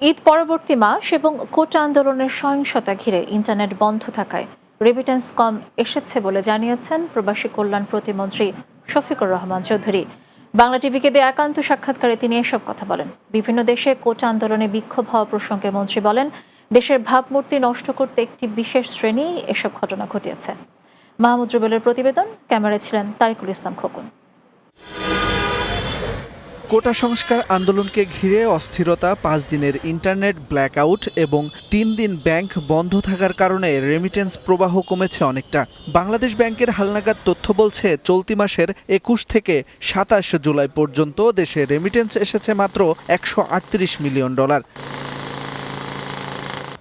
ঈদ পরবর্তী মাস এবং কোটা আন্দোলনের সহিংসতা ঘিরে ইন্টারনেট বন্ধ থাকায় রেমিটেন্স কম এসেছে বলে জানিয়েছেন প্রবাসী কল্যাণ প্রতিমন্ত্রী শফিকুর রহমান চৌধুরী। বাংলা টিভিকে দিয়ে একান্ত সাক্ষাৎকারে তিনি এসব কথা বলেন। বিভিন্ন দেশে কোটা আন্দোলনে বিক্ষোভ হওয়া প্রসঙ্গে মন্ত্রী বলেন, দেশের ভাবমূর্তি নষ্ট করতে একটি বিশেষ শ্রেণি এসব ঘটনা ঘটিয়েছে। মাহমুদ রুবেলের প্রতিবেদন, ক্যামেরায় ছিলেন তারিকুল ইসলাম খোকন। কোটা সংস্কার আন্দোলনকে ঘিরে অস্থিরতা, পাঁচ দিনের ইন্টারনেট ব্ল্যাকআউট এবং তিন দিন ব্যাংক বন্ধ থাকার কারণে রেমিটেন্স প্রবাহ কমেছে অনেকটা। বাংলাদেশ ব্যাংকের হালনাগাদ তথ্য বলছে, চলতি মাসের একুশ থেকে সাতাশ জুলাই পর্যন্ত দেশে রেমিটেন্স এসেছে মাত্র একশো আটত্রিশ মিলিয়ন ডলার।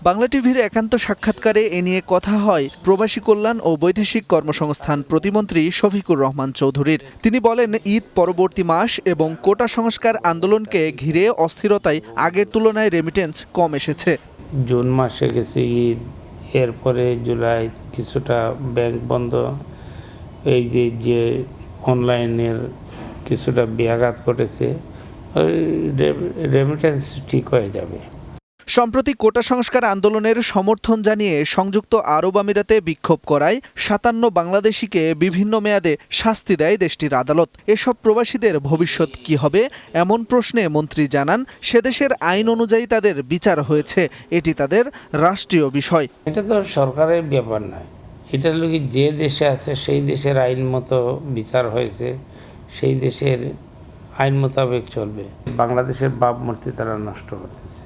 বাংলা টিভির একান্ত সাক্ষাৎকারে এ নিয়ে কথা হয় প্রবাসী কল্যাণ ও বৈদেশিক কর্মসংস্থান প্রতিমন্ত্রী শফিকুর রহমান চৌধুরীর। তিনি বলেন, ঈদ পরবর্তী মাস এবং কোটা সংস্কার আন্দোলনকে ঘিরে অস্থিরতায় আগের তুলনায় রেমিটেন্স কম এসেছে। জুন মাসে গেছে ঈদ, এরপরে জুলাই কিছুটা ব্যাংক বন্ধ। এই যে যে অনলাইনের কিছুটা ব্যাঘাত ঘটেছে রেমিটেন্স ঠিক হয়ে যাবে। সম্প্রতি কোটা সংস্কার আন্দোলনের সমর্থন জানিয়ে সংযুক্ত আরব আমিরাতে বিক্ষোভ করায় সাতান্ন বাংলাদেশিকে বিভিন্ন মেয়াদে শাস্তি দেয় দেশটির আদালত। এসব প্রবাসীদের ভবিষ্যৎ কি হবে, এমন প্রশ্নে মন্ত্রী জানান সেদেশের আইন অনুযায়ী তাদের বিচার হয়েছে, এটি তাদের রাষ্ট্রীয় বিষয়। এটা তো সরকারের ব্যাপার নয় এটা লোক যে দেশে আছে সেই দেশের আইন মতো বিচার হয়েছে, সেই দেশের আইন মোতাবেক চলবে। বাংলাদেশের ভাবমূর্তি তারা নষ্ট করতেছে।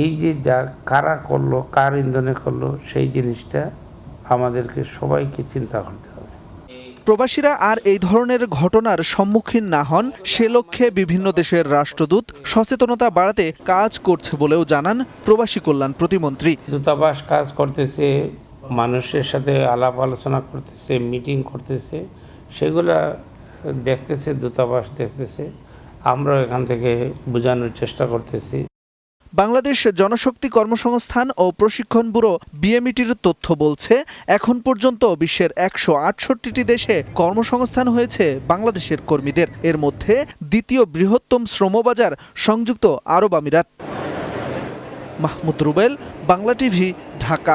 এই যে যা কারা করল কার ইন্ধনে করল সেই জিনিসটা আমাদেরকে সবাইকে চিন্তা করতে হবে। প্রবাসীরা আর এই ধরনের ঘটনার সম্মুখীন না হন সে লক্ষ্যে বিভিন্ন দেশের রাষ্ট্রদূত সচেতনতা বাড়াতে কাজ করছে বলেও জানান প্রবাসী কল্যাণ প্রতিমন্ত্রী। দূতাবাস কাজ করতেছে মানুষের সাথে আলাপ আলোচনা করতেছে মিটিং করতেছে সেগুলা দেখতেছে দূতাবাস দেখতেছে। আমরা এখান থেকে বোঝানোর চেষ্টা করতেছি। বাংলাদেশ জনশক্তি কর্মসংস্থান ও প্রশিক্ষণ ব্যুরো বিএমইটির তথ্য বলছে, এখন পর্যন্ত বিশ্বের একশো আটষট্টিটি দেশে কর্মসংস্থান হয়েছে বাংলাদেশের কর্মীদের। এর মধ্যে দ্বিতীয় বৃহত্তম শ্রমবাজার সংযুক্ত আরব আমিরাত। মাহমুদ রুবেল, বাংলা টিভি, ঢাকা।